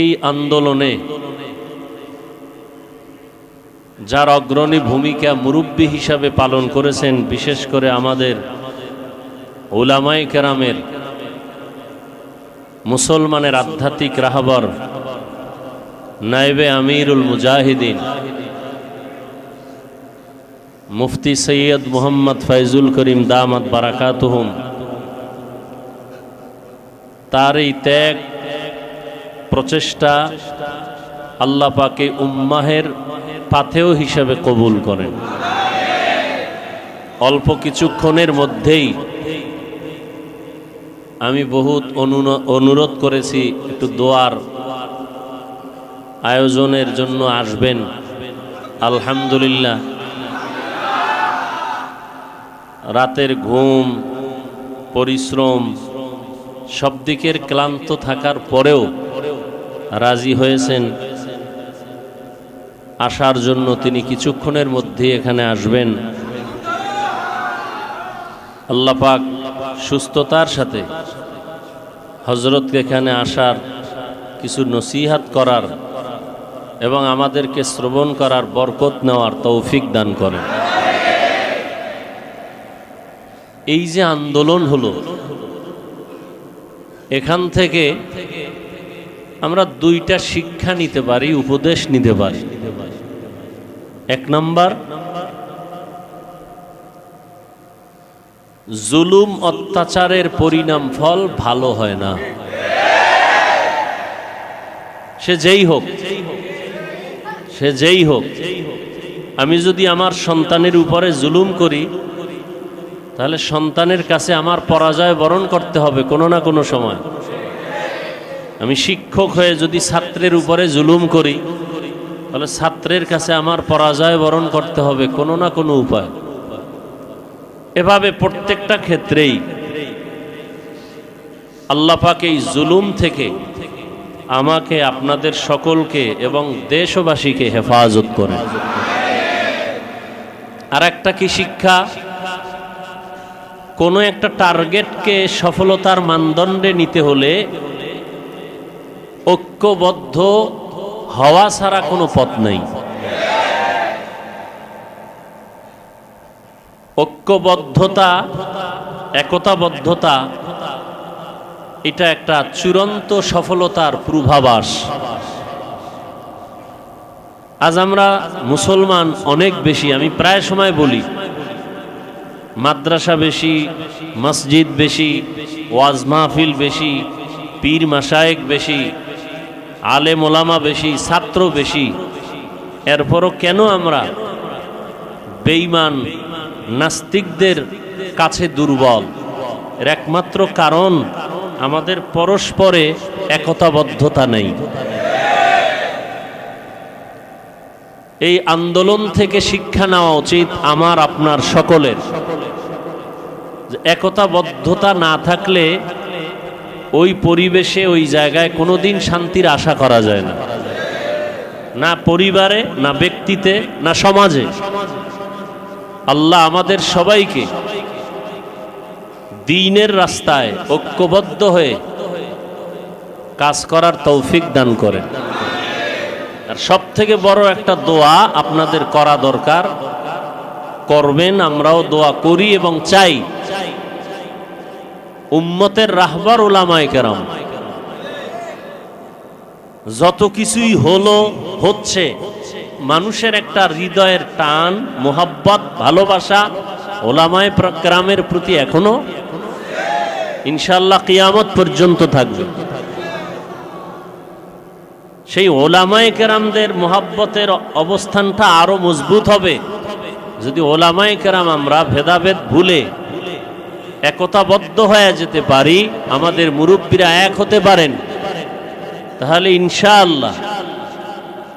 এই আন্দোলনে যার অগ্রণী ভূমিকা মুরব্বী হিসাবে পালন করেছেন, বিশেষ করে আমাদের ওলামাই কেরামের মুসলমানের আধ্যাত্মিক রাহবর নাইবে আমিরুল মুজাহিদিন, মুফতি সৈয়দ মোহাম্মদ ফয়জুল করিম দামাত বারাকাতুহুম, তার এই ত্যাগ প্রচেষ্টা আল্লাহ পাকে উম্মাহের পাথেও হিসাবে কবুল করেন। অল্প কিছুক্ষণের মধ্যেই আমি বহুত অনুরোধ করেছি, একটু দোয়ার আয়োজনের জন্য আসবেন। আলহামদুলিল্লাহ। রাতের ঘুম, পরিশ্রম, সব দিকের ক্লান্ত থাকার পরেও রাজি হয়েছেন। আসার জন্য তিনি কিছুক্ষণের মধ্যে এখানে আসবেন। আল্লাহ পাক সুস্থতার সাথে হজরতকে এখানে আসার কিছু নসিহাত করার এবং আমাদেরকে শ্রবণ করার বরকত নেওয়ার তৌফিক দান করেন। এই যে আন্দোলন হলো, এখান থেকে আমরা দুইটা শিক্ষা নিতে পারি, উপদেশ নিতে পারি। এক নাম্বার, জুলুম অত্যাচারের পরিণাম ফল ভালো হয় না। সে যেই হোক, সে যেই হোক, আমি যদি আমার সন্তানের উপরে জুলুম করি, তাহলে সন্তানের কাছে আমার পরাজয় বরণ করতে হবে কোনো না কোনো সময়। আমি শিক্ষক হয়ে যদি ছাত্রের উপরে জুলুম করি, তাহলে ছাত্রের কাছে আমার পরাজয় বরণ করতে হবে কোনো না কোনো উপায়। এভাবে প্রত্যেকটা ক্ষেত্রেই আল্লাহ পাক এই জুলুম থেকে আমাকে, আপনাদের সকলকে এবং দেশবাসীকে হেফাজত করে। আর একটা কি শিক্ষা? কোনো একটা টার্গেটকে সফলতার মানদণ্ডে নিতে হলে ঐক্যবদ্ধ হওয়া ছাড়া কোনো পথ নেই। ঐক্যবদ্ধতা, একতাবদ্ধতা, এটা একটা চূড়ান্ত সফলতার পূর্বাভাস। আজ আমরা মুসলমান অনেক বেশি, আমি প্রায় সময় বলি, মাদ্রাসা বেশি, মসজিদ বেশি, ওয়াজ মাহফিল বেশি, পীর মাসায়েক বেশি আলেম ওলামা বেশি, ছাত্র বেশি। এরপরও কেন আমরা বেঈমান নাস্তিকদের কাছে দুর্বল? এর একমাত্র কারণ আমাদের পরস্পরে একতাবদ্ধতা নেই। এই আন্দোলন থেকে শিক্ষা নেওয়া উচিত আমার, আপনার সকলের। একতাবদ্ধতা না থাকলে ওই পরিবেশে, ওই জায়গায় কোনোদিন শান্তির আশা করা যায় না। না পরিবারে, না ব্যক্তিতে, না সমাজে। আল্লাহ আমাদের সবাইকে দিনের রাস্তায় ঐক্যবদ্ধ হয়ে কাজ করার তৌফিক দান করেন। আর সব থেকে বড় একটা দোয়া আপনাদের করা দরকার। করবেন, আমরাও দোয়া করি এবং চাই উম্মতের রাহবার ওলামায় কেরাম। যত কিছুই হলো, হচ্ছে, মানুষের একটা হৃদয়ের টান, মোহাব্বত, ভালোবাসা ওলামায় গ্রামের প্রতি এখনও ইনশাল্লাহ কিয়ামত পর্যন্ত থাকবে। সেই ওলামায় কেরামদের মোহাব্বতের অবস্থানটা আরও মজবুত হবে। যদি ওলামায় কেরাম আমরা ভেদাভেদ ভুলে একতাবদ্ধ হয়ে যেতে পারি, আমাদের মুরব্বীরা এক হতে পারেন। তাহলে ইনশাআল্লাহ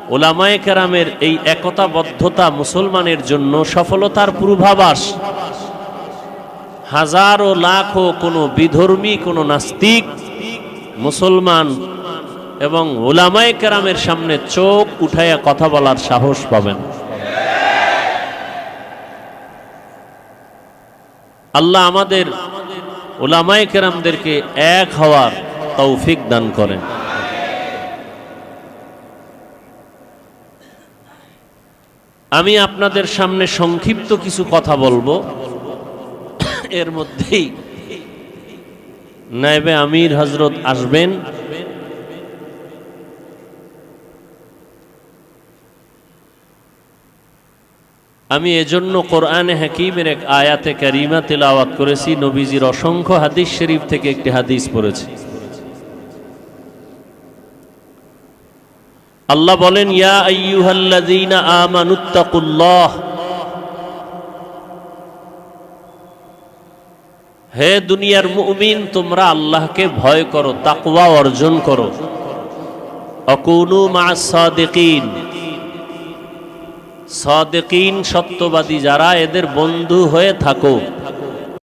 ওলামায় কেরামের এই একতাবদ্ধতা মুসলমানের জন্য সফলতার পূর্বাভাস। হাজারো লাখো কোনো বিধর্মী, কোনো নাস্তিক মুসলমান এবং ওলামায় কেরামের সামনে চোখ উঠাইয়া কথা বলার সাহস পাবেন। আল্লাহ আমাদের ওলামায় কেরামদেরকে এক হওয়ার তৌফিক দান করেন। আমি আপনাদের সামনে সংক্ষিপ্ত কিছু কথা বলব। এর মধ্যেই নাইবে আমির হজরত আসবেন। আমি এজন্য কোরআনে হাকিমের এক আয়াতে কারিমা তেলাওয়াত করেছি, নবীজির অসংখ্য হাদিস শরীফ থেকে একটি হাদিস পড়েছি। আল্লাহ বলেন, ইয়া হে দুনিয়ার মুমিন, তোমরা আল্লাহকে ভয় করো, তাকওয়া অর্জন করো। অকুনু মা সাদিকিন সাদিকিন সত্যবাদী যারা এদের বন্ধু হয়ে থাকো।